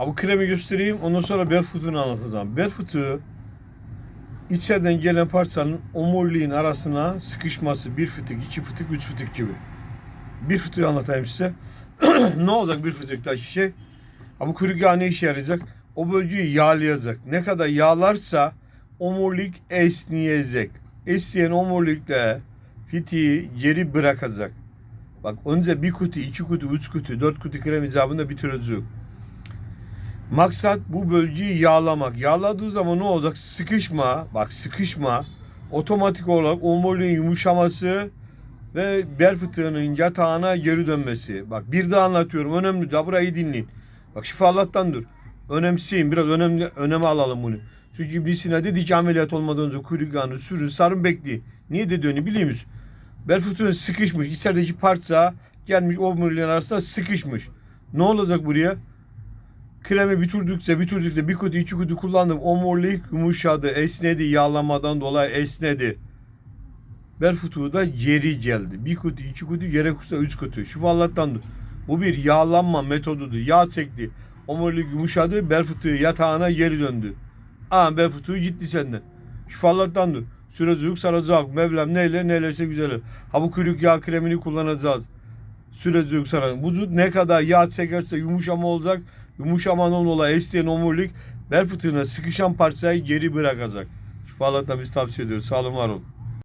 Ha bu kremi göstereyim. Ondan sonra bel fıtığını anlatacağım. Bel fıtığı içeriden gelen parçanın omuriliğin arasına sıkışması. Bir fıtık, iki fıtık, üç fıtık gibi. Bir fıtığı anlatayım size. ne olacak bir fıtıktaki şey? Ha bu yağı ne işe yarayacak? O bölgeyi yağlayacak. Ne kadar yağlarsa omurilik esneyecek. Esneyen omurilikle fitiği geri bırakacak. Bak önce bir kutu, iki kutu, üç kutu, dört kutu krem icabında bitirecek. Maksat bu bölgeyi yağlamak. Yağladığı zaman ne olacak? Sıkışma, bak sıkışma, otomatik olarak omuriliğin yumuşaması ve bel fıtığının yatağına geri dönmesi. Bak bir daha anlatıyorum. Önemli. Da burayı dinleyin. Bak şifa Allah'tandır. Önemseyin. Biraz önemli, öneme alalım bunu. Çünkü birisine dedi ki ameliyat olmadan önce kuyruk yağını sürün, sarın bekleyin. Niye dedi onu biliyor musun? Bel fıtığı sıkışmış. İçerideki parça gelmiş omuriliğin arasında sıkışmış. Ne olacak buraya? Kremi bitirdikçe bitirdikçe bir kutu iki kutu kullandım. Omurilik yumuşadı, esnedi. Yağlamadan dolayı esnedi. Bel fıtığı da geri geldi. Bir kutu, iki kutu, gerekirse üç kutu. Allah'tandır. Bu bir yağlanma metodudur. Yağ çekti. Omurilik yumuşadı. Bel fıtığı yatağına geri döndü. Aa bel fıtığı gitti senden. Şu Allah'tandır. Sürecek saracak. Mevlam neyle nelerse güzel. Ha bu kuyruk yağ kremini kullanacağız. Sürecek saracak. Vücut ne kadar yağ çekerse yumuşama olacak. Yumuşamadan dolayı esneyen omurilik bel fıtığına sıkışan parçayı geri bırakacak. Allah'tan biz tavsiye ediyoruz. Sağ olun var olun.